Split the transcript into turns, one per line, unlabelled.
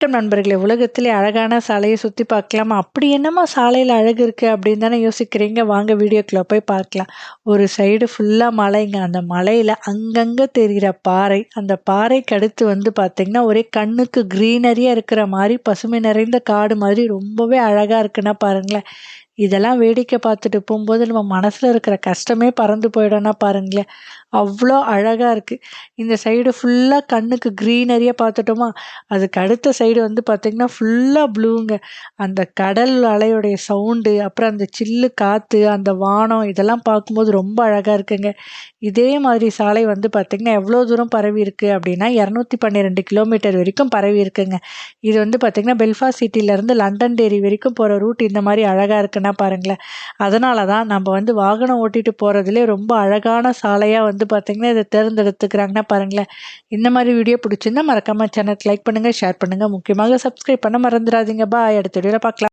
வணக்கம் நண்பர்களே. உலகத்திலே அழகான சாலையை சுற்றி பார்க்கலாம்? அப்படி என்னம்மா சாலையில் அழகு இருக்குது அப்படின்னு தானே யோசிக்கிறீங்க? வாங்க வீடியோக்குள்ளே போய் பார்க்கலாம். ஒரு சைடு ஃபுல்லாக மலைங்க அந்த மலையில் அங்கங்கே தெரிகிற பாறை. அந்த பாறைக்கு அடுத்து வந்து பார்த்திங்கன்னா ஒரே கண்ணுக்கு க்ரீனரியாக இருக்கிற மாதிரி பசுமை நிறைந்த காடு மாதிரி ரொம்பவே அழகாக இருக்குன்னா பாருங்களேன். இதெல்லாம் வேடிக்கை பார்த்துட்டு போகும்போது நம்ம மனசில் இருக்கிற கஷ்டமே பறந்து போயிடும்னா பாருங்களேன். அவ்வளோ அழகாக இருக்குது இந்த சைடு ஃபுல்லாக கண்ணுக்கு க்ரீனரியாக பார்த்துட்டோமா? அதுக்கு அடுத்த சைடு வந்து பார்த்திங்கன்னா ஃபுல்லாக ப்ளூங்க அந்த கடல் அலையுடைய சவுண்டு அப்புறம் அந்த சில்லு காற்று அந்த வானம் இதெல்லாம் பார்க்கும்போது ரொம்ப அழகாக இருக்குங்க. இதே மாதிரி சாலை வந்து பார்த்திங்கன்னா எவ்வளோ தூரம் பரவி இருக்குது அப்படின்னா இரநூத்தி பன்னிரெண்டு கிலோமீட்டர் வரைக்கும் பரவி இருக்குங்க. இது வந்து பார்த்திங்கன்னா பெல்ஃபாஸ்ட் சிட்டிலேருந்து லண்டன் டேரி வரைக்கும் போகிற ரூட் இந்த மாதிரி அழகாக இருக்குன்னா பாருங்களேன். அதனால தான் நம்ம வந்து வாகனம் ஓட்டிகிட்டு போகிறதுலே ரொம்ப அழகான சாலையாக வந்து வந்து பார்த்திங்கன்னா இதை தேர்ந்தெடுத்துக்கிறாங்கன்னா பாருங்களேன். இந்த மாதிரி வீடியோ பிடிச்சிருந்தா மறக்காமல் சேனலுக்கு லைக் பண்ணுங்கள் ஷேர் பண்ணுங்கள் முக்கியமாக சப்ஸ்கிரைப் பண்ண மறந்துடாதீங்க. பாய் அடுத்த வீடியோவில் பார்க்கலாம்.